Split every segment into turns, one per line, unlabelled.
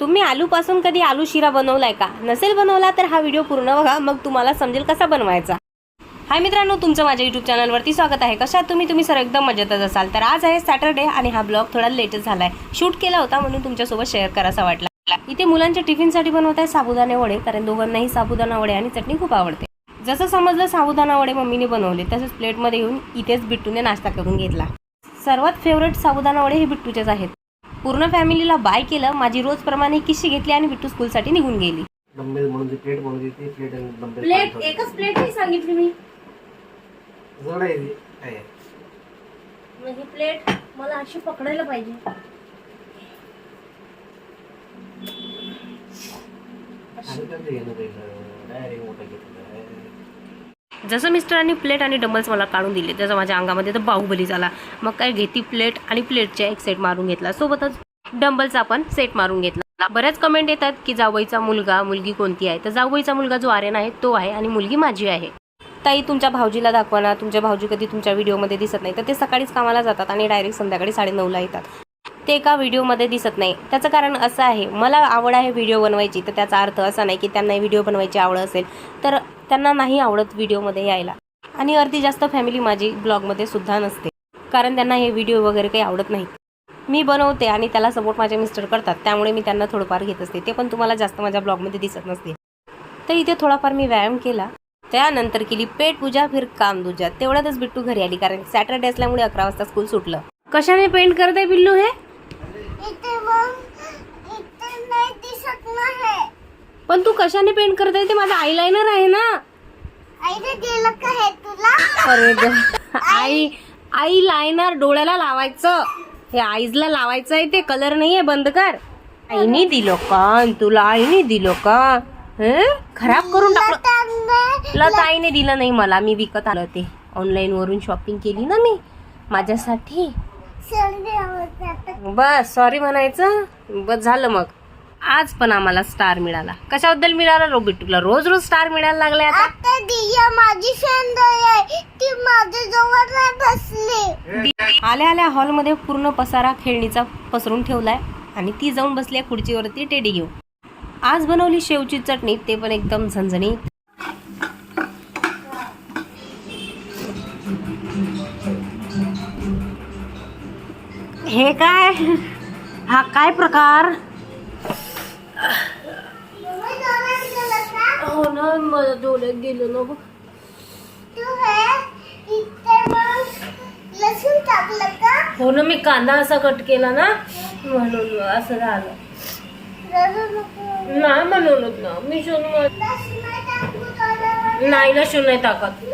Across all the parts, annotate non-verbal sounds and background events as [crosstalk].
तुम्ही आलूपासून कधी आलू शिरा बनवलाय का? नसेल बनवला तर हा व्हिडिओ पूर्ण बघा मग तुम्हाला समजेल कसा बनवायचा. हाय मित्रांनो तुमचं माझ्या युट्यूब चॅनलवरती स्वागत आहे. कशात तुम्ही? तुम्ही सर एकदम मजेतच असाल. तर आज आहे सॅटर्डे आणि हा ब्लॉग थोडा लेटच झालाय. शूट केला होता म्हणून तुमच्यासोबत शेअर करासा वाटला. इथे मुलांच्या टिफिनसाठी बनवत आहे साबुदाणे वडे कारण दोघांनाही साबुदाणा वडे आणि चटणी खूप आवडते. जसं समजलं साबुदाणा वडे मम्मीने बनवले तसंच प्लेटमध्ये येऊन इथेच बिट्टूने नाश्ता करून घेतला. सर्वात फेवरेट साबुदाणा वडे हे बिट्टूचेच आहेत. पूर्ण फॅमिलीला बाय केलं माझी रोजप्रमाणे किशी घेतली आणि बिट्टू स्कूलसाठी निघून गेली
डंबेल म्हणून जी प्लेट म्हणून जी ती प्लेट आणि डंबेल
प्लेट एकच प्लेट नाही सांगितली मी
जड आहे ती. आहे.
म्हणजे प्लेट मला अशी पकडायला पाहिजे
आणि कसं घेणं पहिलं डायरेक्ट मोठं घेतलं आहे.
जसं मिस्टरांनी प्लेट आणि डंबल्स मला काढून दिले तसं माझ्या अंगामध्ये तर बाहुबली झाला. मग काय घेती प्लेट आणि प्लेटच्या एक सेट मारून घेतला. सोबतच डंबलचा पण सेट मारून घेतला. बऱ्याच कमेंट येतात की जावईचा मुलगा मुलगी कोणती आहे? तर जावईचा मुलगा जो आर्यन आहे तो आहे आणि मुलगी माझी आहे. ताई तुमच्या भाऊजीला दाखवा ना. तुमच्या भाऊजी कधी तुमच्या व्हिडिओमध्ये दिसत नाही. तर ते सकाळीच कामाला जातात आणि डायरेक्ट संध्याकाळी साडेनऊला येतात. ते एका व्हिडिओमध्ये दिसत नाही. त्याचं कारण असं आहे मला आवड आहे व्हिडिओ बनवायची. तर त्याचा अर्थ असा नाही की त्यांना व्हिडिओ बनवायची आवड असेल. तर त्यांना नाही आवडत व्हिडिओमध्ये यायला. आणि अर्धी जास्त फॅमिली माझी ब्लॉगमध्ये सुद्धा नसते. कारण त्यांना हे व्हिडिओ वगैरे काही आवडत नाही मी बनवते आणि त्याला सपोर्ट माझे मिस्टर करतात. त्यामुळे मी त्यांना थोडंफार घेत असते. ते पण तुम्हाला जास्त माझ्या ब्लॉगमध्ये दिसत नसते तर इथे थोडाफार मी व्यायाम केला. त्यानंतर केली पेट पूजा फिर काम दुजा. तेवढ्यातच बिट्टू घरी आली कारण सॅटर्डे असल्यामुळे अकरा वाजता स्कूल सुटलं. कशाने पेंट करत आहे बिल्लू हे. पण तू कशाने पेंट करत आहे? ते माझा आयलाइनर आहे ना. अरे आई आई लायनर डोळ्याला लावायचं. हे आईजला लावायचं आहे ते. कलर नाहीये बंद कर. आईने दिलो का? तुला आईने दिलो का? हं? खराब करून टाकलं. तुला तर आईने दिलं नाही मला. मी विकत आलं ते. ऑनलाईन वरून शॉपिंग केली ना मी. माझ्यासाठी. बस सॉरी म्हणायचं. बस झालं मग. आज पण आम्हाला स्टार मिळाला. कशाबद्दल मिळाला? रोबिट तुला रोज रोज स्टार मिळायला लागले आता.
आता दिया माझी आहे. ती नाही बसली.
आल्या आल्या हॉलमध्ये पूर्ण पसारा खेळणीचा पसरून ठेवलाय आणि ती जाऊन बसली खुर्चीवरती टेडी घेऊन. आज बनवली शेवची चटणी ते पण एकदम झणझणीत. हे काय? हा काय प्रकार
मम्मी डोळ्यात गेलं का
हो डोळ्यात गेलो ना बघ.
हो
ना मी कांदा असा कट केला ना म्हणून असं झालं. नाही म्हणूनच ना मी शोनू
नाही ना डोळ्यावर
नाही लसूण नाही टाकत.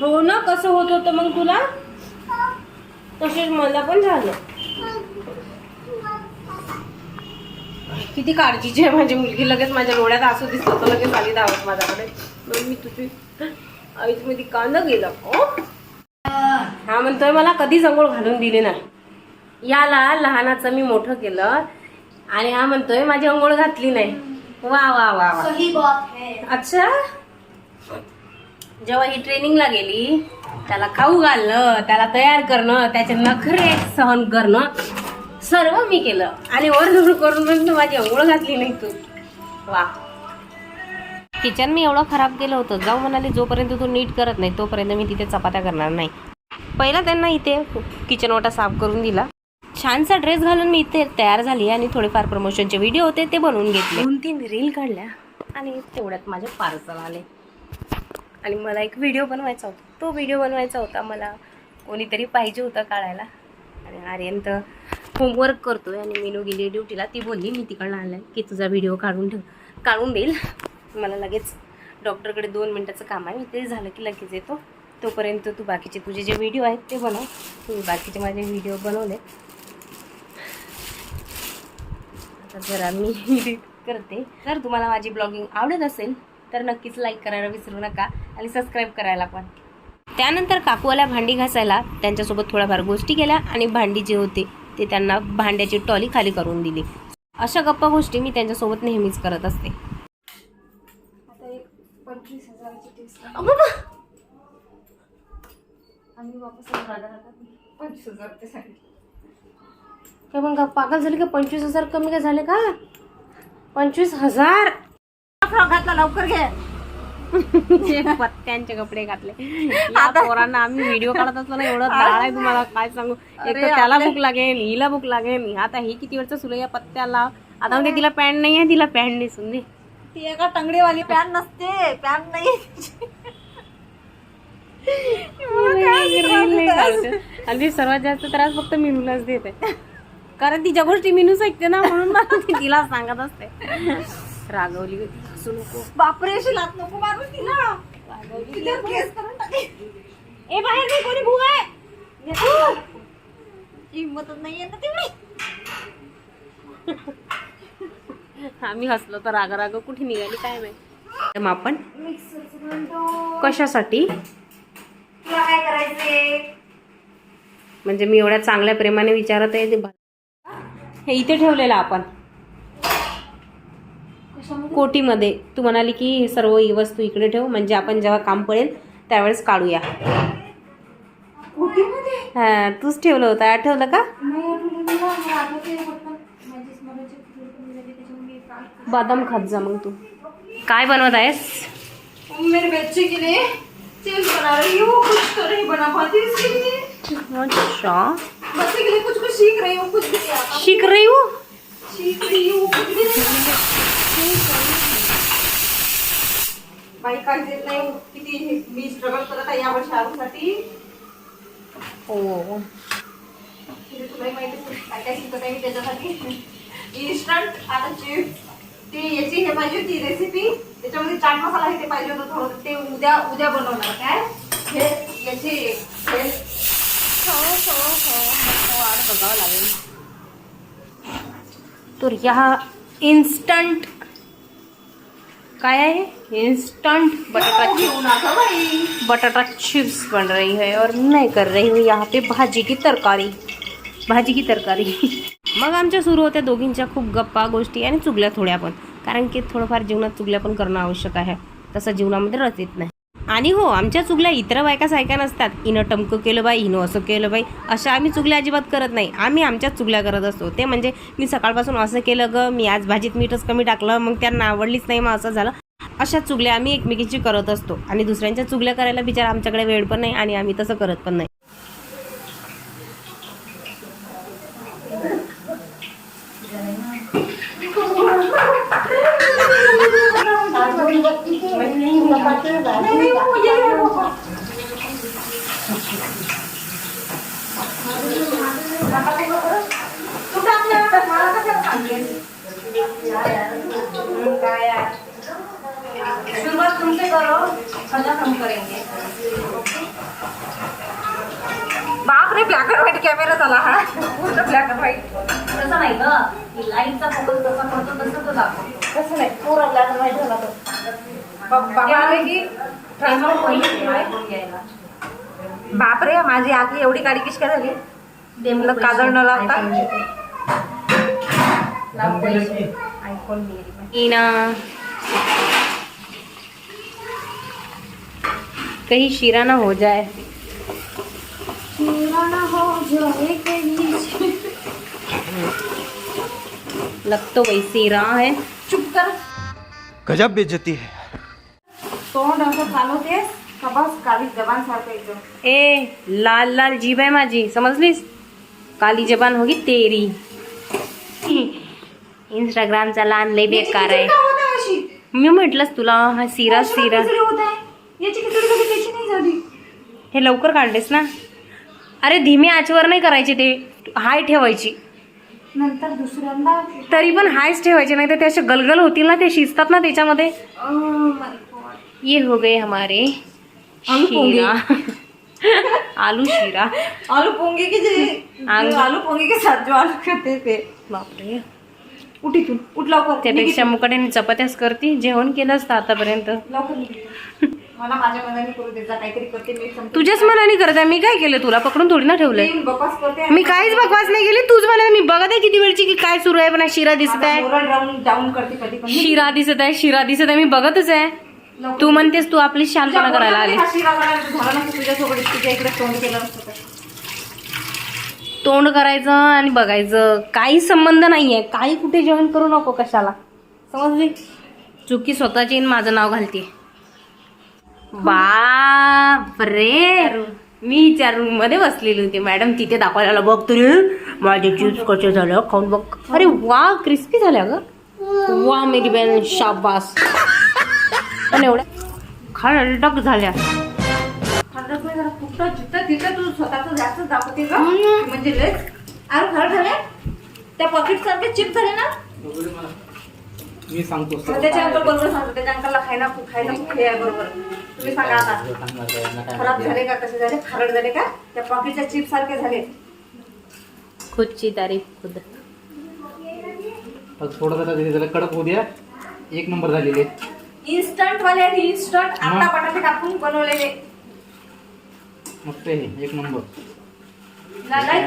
हो ना कसं होत होतं मग तुला? तसेच मला पण झालं. किती काळजीची आहे माझी मुलगी. लगेच माझ्या डोळ्यात असू दिसतं तर लगेच आली धावत माझ्याकडे. मग मी तुझी आईच मध्ये कांदा गेला? ओ? हा म्हणतोय मला कधीच अंघोळ घालून दिली नाही. याला लहानाचं मी मोठं केलं आणि हा म्हणतोय माझी अंघोळ घातली नाही. वा वा वा वा.
सही बात है.
अच्छा? जेव्हा ही ट्रेनिंगला गेली त्याला खाऊ घालणं त्याला तयार करणं त्याचे नखरे सहन करणं सर्व मी केलं. आणि वर करून तू माझी अंघोळ घातली नाही तू. वा. किचन मी एवढं खराब केलं होतं. जाऊ म्हणाले जोपर्यंत तू नीट करत नाही तोपर्यंत मी तिथे चपात्या करणार नाही. पहिला त्यांना इथे किचन वाटा साफ करून दिला. छानसा ड्रेस घालून मी इथे तयार झाली आणि थोडेफार प्रमोशनचे व्हिडिओ होते ते बनवून घेतले. दोन तीन रील काढल्या आणि तेवढ्यात माझे पार्सल आले. आणि मला एक व्हिडिओ बनवायचा होता. तो व्हिडिओ बनवायचा होता. मला कोणीतरी पाहिजे होतं काढायला. आणि आर्यन तर होमवर्क करतोय आणि मेनू गेली ड्युटीला ती बोलली मी तिकडनं आलं की तुझा व्हिडिओ काढून ठेव. काढून देईल. मला लगेच डॉक्टरकडे दोन मिनटाचं काम आहे. ते झालं की लगेच येतो. तोपर्यंत तू बाकीचे तुझे जे व्हिडिओ आहेत ते बनव. तुम्ही बाकीचे माझे व्हिडिओ बनवले. आता जरा मी [laughs] एडिट करते. जर तुम्हाला माझी ब्लॉगिंग आवडत असेल तर नक्कीच लाईक करायला विसरू नका आणि सबस्क्राईब करायला पण. त्यानंतर काकूवाला भांडी घासायला त्यांच्यासोबत थोड्याफार गोष्टी केल्या आणि भांडी जे होते ते त्यांना भांड्याची टॉली खाली करून दिली. अशा गप्पा गोष्टी मी त्यांच्यासोबत नेहमीच करत असते. काय मग पागल झाले का? पंचवीस हजार कमी काय झाले का? पंचवीस हजार?
घातला लवकर घे.
पत्त्यांचे कपडे घातले. [laughs] या पोरांना आम्ही व्हिडिओ काढत असलो ना एवढं डाळ आहे तुम्हाला काय सांगू? एक तर त्याला भूक लागेल हिला भूक लागेल. आता ही किती वेळचं सुरू या पत्त्याला? आता म्हणते तिला पॅन्ट नाही आहे तिला पॅन्ट नेसून दे.
ती एका टंगडीवाली पॅन नसते. पॅन नाही
आणि सर्वात जास्त त्रास फक्त मिनूलाच देते. कारण तिच्या गोष्टी मिनूच ऐकते ना म्हणून तिला सांगत असते. रागवली होती. हसू नको.
बापरे अशी लात नको मारू तिला. तिच्यावर केस करून टाके.
ए बाहेर नाही कोणी भू आहे?
हिंमतच नाहीये ना तेवढी
आम्ही हसलो तर राग राग कुठे निघाली काय माहिती? मग आपण कशासाठी?
तुला काय करायचंय?
म्हणजे मी एवढ्या चांगल्या प्रेमाने विचारत आहे ते हे इथे ठेवलेलं आपण. कोटीमध्ये. तू म्हणाली की हे सर्व ही वस्तू इकडे ठेव म्हणजे आपण जेव्हा काम पडेल त्यावेळेस काढूया. हा तूच ठेवलं होतं. आठवलं का? बदाम खात जा मग तू. काय बनवत आहेस?
मेरे बच्चे के लिए चीज बना रही हूँ कुछ तो नहीं बना पाती इसके लिए.
अच्छा.
बच्चे के लिए कुछ कुछ सीख रही हूँ कुछ भी
शिक रही हूँ?
सीख रही हूँ कुछ भी नहीं बाई काय देत नाही किती मी स्ट्रगल करत आहे या वर्षी आरोसाठी
हो.
म्हणजे तुलाही माहिती आहे काय काय शिकत आहे मी त्याच्यासाठी. इन्स्टंट आता चिप्स ते याची हे पाहिजे होती रेसिपी त्याच्यामध्ये चाट मसाला हे ते पाहिजे होतं थोडं. ते उद्या उद्या बनवणार काय? हे याची हे
बघावं लागेल. तर यहाँ इंस्टंट काय आहे? इंस्टंट बटाटा [laughs] चिप्स बटाटा चिप्स बन रही है और मैं कर रही हूँ यहाँ पे भाजी की तरकारी. भाजी की तरकारी. [laughs] मग आमच्या सुरू होत्या दोघींच्या खूप गप्पा गोष्टी आणि चुगल्या थोड्या पण. कारण की थोडंफार जीवनात चुगल्या पण करणं आवश्यक आहे. तसं जीवनामध्ये रस येत नाही. आणि हो आमच्या चुगल्या इतर बायका सायका नसतात. हिनं टमकं केलं बाई हिनं असं केलं बाई. अशा आम्ही चुगल्या अजिबात करत नाही. आम्ही आमच्याच चुगल्या करत असतो. ते म्हणजे मी सकाळपासून असं केलं ग मी आज भाजीत मीठच कमी टाकलं मग त्यांना आवडलीच नाही मग असं झालं. अशा चुगल्या आम्ही एकमेकींची करत असतो. आणि दुसऱ्यांच्या चुगल्या करायला बिचारा आमच्याकडे वेळ पण नाही आणि आम्ही तसं करत पण नाही.
तू टाकलं मला कशाला सांगेल काय आहे शुरुआत तुमसे करो खजा हम करेंगे. बाप रे ब्लॅक अँड व्हाईट कॅमेरा झाला हा. पूर्ण ब्लॅक अँड व्हाईट
तसं नाही ग. लाईटचा फोकस जसा करतो तसं तो दाखवतो.
कसं नाही. व्हाईट झाला तो बाबा आले की
घ्यायला?
बापरे माझी आधी एवढी काडी किशका झाली. मला काजळ न लावता.
पैसे.
आयफोन मेरी
ईना. कहीं शीरा ना हो जाए. लग तो वैसे ही रहा है।
चुप कर।
गजब बेइज्जती है।
तोंड असं चालवतेस का बस काळी जबान सारखं एकदम
ए लाल लाल जीभ आहे माझी समजलीस काली जबान होगी तेरी। इंस्टाग्रामचा लहान लय बेकार आहे
का होत आहे अशी
मी म्हटलंच तुला हा सिरा सिरा।
खिचडी होत आहे याची खिचडी झाली त्याची नाही झाली
हे लवकर काढलेस ना। अरे धीमे आचवर नाही करायचे ते हाय ठेवायची.
नंतर दुसऱ्यांदा
तरी पण हायच ठेवायचे नाही तर ते असे गलगल होतील ना ते शिजतात ना त्याच्यामध्ये.
Oh my God.
ये हो गए हमारे
आलू पोंगे.
शीरा [laughs] आलू शीरा.
आलू पोंगे के जे
आलू-
पोंगे के साथ जो आलू खाते ते
बापरे.
उठ इथून उठ लवकर
त्यापेक्षा मुकाट्याने चपात्याच करती जेवण केलं असतं आतापर्यंत.
लवकर निघ इथून. [laughs] मला माझ्या मनाने करू दे जा काहीतरी करते मी समजून
तुझ्याच मनाने करत आहे मी काय केलं तुला? पकडून थोडी ना ठेवलंय.
मी बकवास करते
मी काहीच बकवास नाही केली तूच म्हणे मी बघत आहे किती वेळची की काय सुरू आहे पण हा शिरा दिसत आहे.
मोरल राऊंड डाऊन करते कधी पण.
शिरा दिसत आहे शिरा दिसत आहे मी बघतच आहे.
लवकर.
तू म्हणतेस तू आपली शांतपणा करायला आली.
हा शिरा करायला झाला ना की तुझ्यासोबत? तुझ्या इकडे तोंड केलं असतं तर.
तोंड करायचं आणि बघायचं. काही संबंध नाहीये. काही कुठे जेवण करू नको कशाला. समजली? चुकी स्वतःची आणि माझं नाव घालते. बापरे. मी त्या रूममध्ये बसलेली होती. मॅडम तिथे दाखवायला बघ तरी माझे चिप्स कसे झाले खाऊन बघ. अरे वा क्रिस्पी झाल्या ग. वा मेरी बॅन शाबास. पण एवढ्या खडक झाल्या.
खरंच नाही जरा फुटतं जिथं तिथं तू स्वतःच जास्त दाखवते का म्हणजे लयच. अरे खरं झाले? त्या पॉकेट सारखे चिप झाले ना?
मी सांगतो
मग त्याच्या अंकल बरोबर सांगतो. त्याच्या अंकलला खायला खायला खूप हे आहे बरोबर. तुम्ही सांगा आता. खराब झाले का? कसे झाले? खारट झाले का? त्या पॉकेटच्या चिप सारखे झाले.
खुदची तारीफ खुद.
थोडं जरा कडक होऊ द्या. एक नंबर झालेले.
इन्स्टंट वाले इन्स्टंट आता बटाटे टाकून बनवलेले.
मस्त आहे एक नंबर.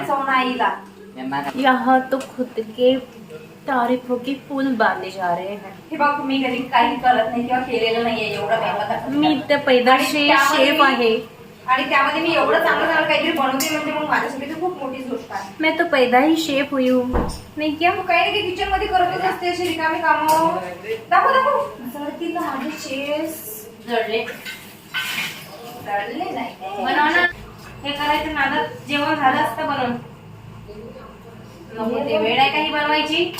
चवना आईला.
यांना
यहाँ तो खुद के तारीफों की पुल बांधे जा रहे हैं।
हे बघ मी कधी काही करत नाही किंवा केलेलं नाहीये एवढं
मी ते पैदाशी
आणि त्यामध्ये
शेफ
मी-
आहे.
आणि त्यामध्ये मी एवढं चांगलं चांगलं काहीतरी बनवते म्हणजे मग माझ्यासाठी ती खूप मोठी गोष्ट आहे.
मैं तो पैदा ही शेफ हुई हूँ। नहीं क्या
मग काही नाही किचनमध्ये करतच असते अशी रिकामी कामं. दाखव दाखव. जर की तर माझे चेस
जळले.
जळले नाही.
बनव ना. हे करायचं नादात जेवण झालं असतं बनवून. नको ते वेळ आहे काही बनवायची?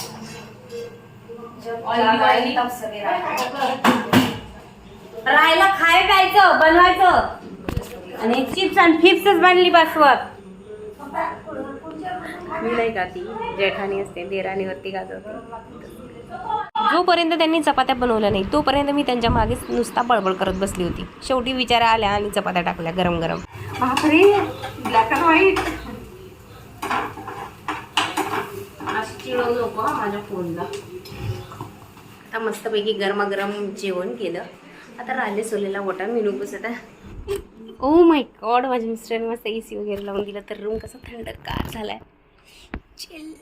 राहायला खाय प्यायचं बनवायचं. आणि चिप्स आणि फिप्सच बनली बसवत मी नाही खाती जेठाणी असते देराणीवरती गाजवते. जोपर्यंत त्यांनी चपात्या बनवल्या नाही तोपर्यंत मी त्यांच्या मागेच नुसता बळबळ करत बसली होती. शेवटी विचारा आल्या आणि चपात्या टाकल्या गरम गरम.
बापरे ब्लॅक अँड व्हाईट
चिडवू नको माझ्या फोनला आता मस्तपैकी गरमागरम जेवण केलं. आता राहिले सोलेला वटा मी नको आता. ओ माय गॉड माझ्या मिस्टरने मस्त ए सी वगैरे लावून दिलं तर रूम कसा थंडगार झालाय. चिल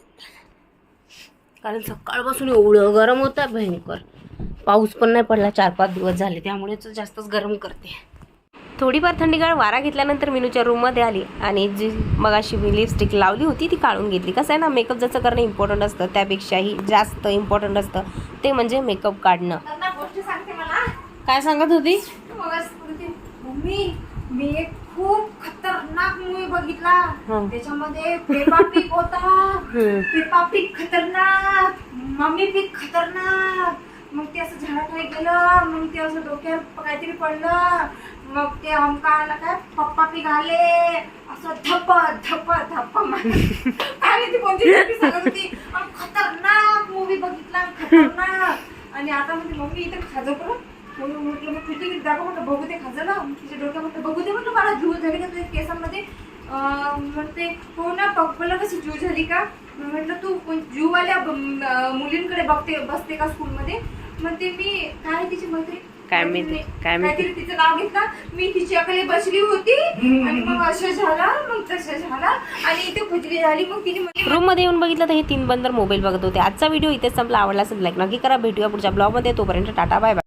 कारण सकाळपासून एवढं गरम होतं भयंकर. पाऊस पण नाही पडला चार पाच दिवस झाले त्यामुळे जास्तच गरम करते. थोडीफार थंडीगार वारा घेतल्यानंतर मिनूच्या रूममध्ये आली आणि जी मगाशी मी लिपस्टिक लावली होती ती काढून घेतली. कसं आहे ना मेकअप जसं करणं इम्पॉर्टंट असतं त्यापेक्षाही जास्त इम्पॉर्टंट असतं. ते म्हणजे मेकअप काढणं. काय सांगत होती?
मग मी एक खूप खतरनाक मूवी बघितला. त्याच्यामध्ये पेपा पिक होता. [laughs] पेपा पिक खतरनाक. मम्मी पिक खतरनाक. मग ते असं झाडाखाली गेलं. मग ते असं डोक्यावर काहीतरी पडलं. मग ते आमका आला काय? पप्पा पिक असं धप धप धप आणि ती कोणती सांगत होती. खतरनाक मूवी बघितला खतरनाक. आणि आता म्हणते मम्मी इथे खाजं करू. म्हणून म्हटलं मग तुझी दाखव म्हटलं बघू दे खाजं ना. तिच्या डोक्या म्हटलं बघू दे म्हटलं मला जू झाली का तुझ्या केसांमध्ये? म्हणते हो ना बघलं कशी जू झाली का? म्हटलं तू कोण- जूवाल्या मुलींकडे बघते बसते का स्कूलमध्ये म्हणते मी काय तिची मैत्री
काय माहिती, काय माहिती.
काहीतरी तिचं नाव घेतलं. मी तिच्याकडे बसली होती. आणि मग असं झालं मग तसं झालं. आणि इथे खुजली झाली. मग तिने म्हणली
रूममध्ये येऊन बघितलं तर हे तीन बंदर मोबाईल बघत होते. आजचा व्हिडिओ इथेच संपला. आवडला असेल लाईक नक्की करा. भेटूया पुढच्या ब्लॉगमध्ये तोपर्यंत टाटा बाय बाय